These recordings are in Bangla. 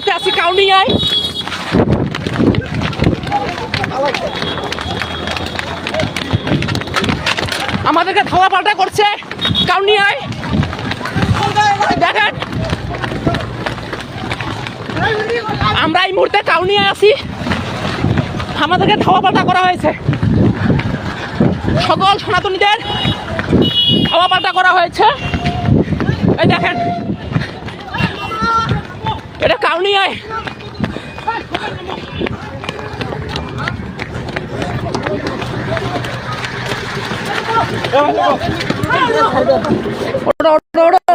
মুহূর্তে আছি কাউনিয়ায় আমাদেরকে ধাওয়া পাল্টা করছে কাউনিয়ায় দেখেন। আমরা এই মুহূর্তে কাউনিয়ায় আছি। আমাদেরকে ধাওয়া পাল্টা করা হয়েছে। সকল সনাতনীদের ধাওয়া পাল্টা করা হয়েছে। এই দেখেন। এটা কাউনি কাউনিয়ায় ওটো, ওটো, ওটো।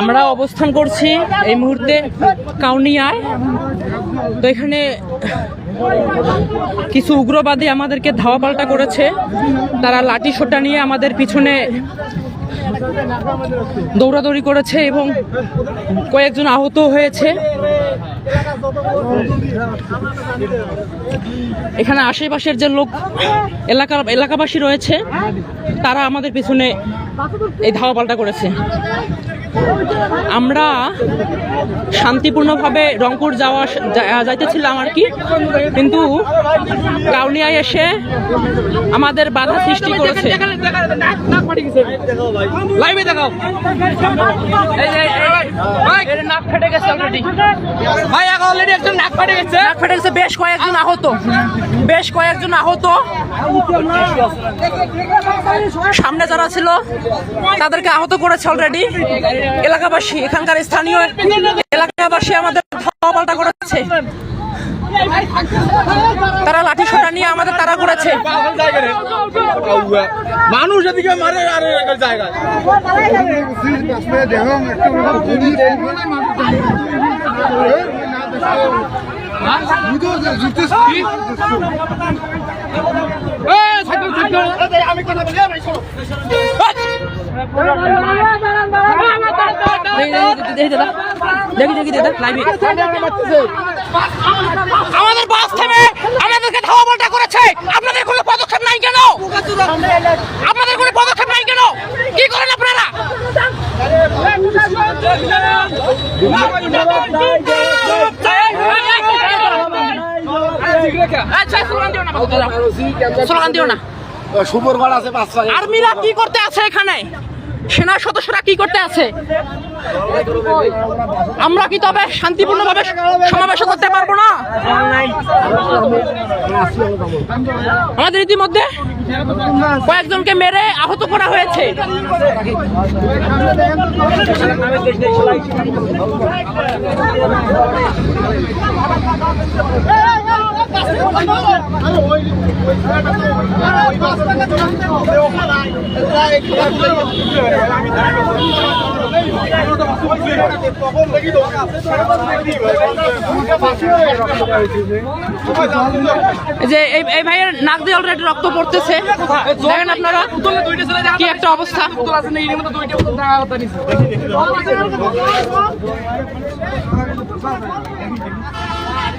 আমরা অবস্থান করছি এই মুহূর্তে কাউনিয়ায়। তো এখানে কিছু উগ্রবাদী আমাদেরকে ধাওয়া পাল্টা করেছে। তারা লাঠি সোটা নিয়ে আমাদের পিছনে দৌড়াদৌড়ি করেছে এবং কয়েকজন আহত হয়েছে। এখানে আশেপাশের যে লোক, এলাকা, এলাকাবাসী রয়েছে, তারা আমাদের পিছনে এই ধাওয়া পাল্টা করেছে। আমরা শান্তিপূর্ণভাবে রংপুর যাওয়া যাইতেছিলাম আর কি। কিন্তু কাউনিয়ায় এসে আমাদের বাধা সৃষ্টি করেছে। লাইভে দেখাও। এই যে- এই- ভাই, এর নাক ফেটে গেছে already। ভাই অলরেডি একজন নাক ফাটে গেছে। নাক ফেটে গেছে বেশ কয়েকজন আহত। বেশ কয়েকজন আহত। সামনে যারা ছিল তাদেরকে আহত করেছে অলরেডি এলাকাবাসী এখানকার স্থানীয় এলাকাবাসী আমাদের ধাওয়া পাল্টা করেছে। তারা লাঠি সোটা নিয়ে আমাদের তারা করেছে মানুষ এদিকে মারে আর এই, সাইকেল, সাইকেল। দেখি দেখি দেখি দাদা লাইভে আমাদের বাস থেমে আমাদেরকে ধাওয়া পাল্টা করেছে। আপনাদের কোনো পদক্ষেপ নাই কেন? আপনাদের কোনো পদক্ষেপ নাই কেন? কি করেন আপনারা? আচ্ছা, আর্মিরা কি করতে আছে এখানে? সেনা সদস্যরা কি করতে আছে? আমরা কি তবে শান্তিপূর্ণভাবে সমাবেশ করতে পারব না? আমাদের ইতিমধ্যে কয়েকজনকে মেরে আহত করা হয়েছে। যে এই ভাইয়ের নাক দিয়ে অলরেডি রক্ত পড়তেছে। দেখেন আপনারা কি একটা অবস্থা।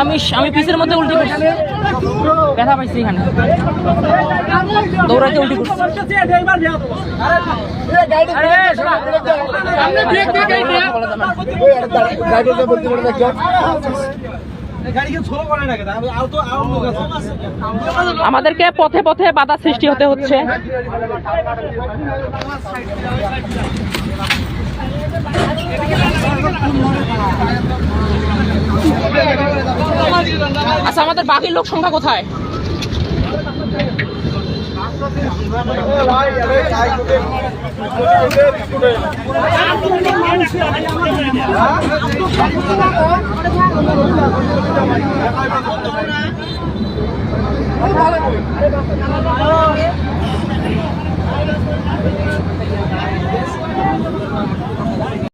আমি আমি পিসের মধ্যে উল্টি করছি। ব্যথা পাইছি এখানে। দৌড়াতে উল্টি করছি। দেখো আমাদেরকে পথে পথে বাধা সৃষ্টি হতে হচ্ছে। আচ্ছা আমাদের বাকি লোক সংখ্যা কোথায়?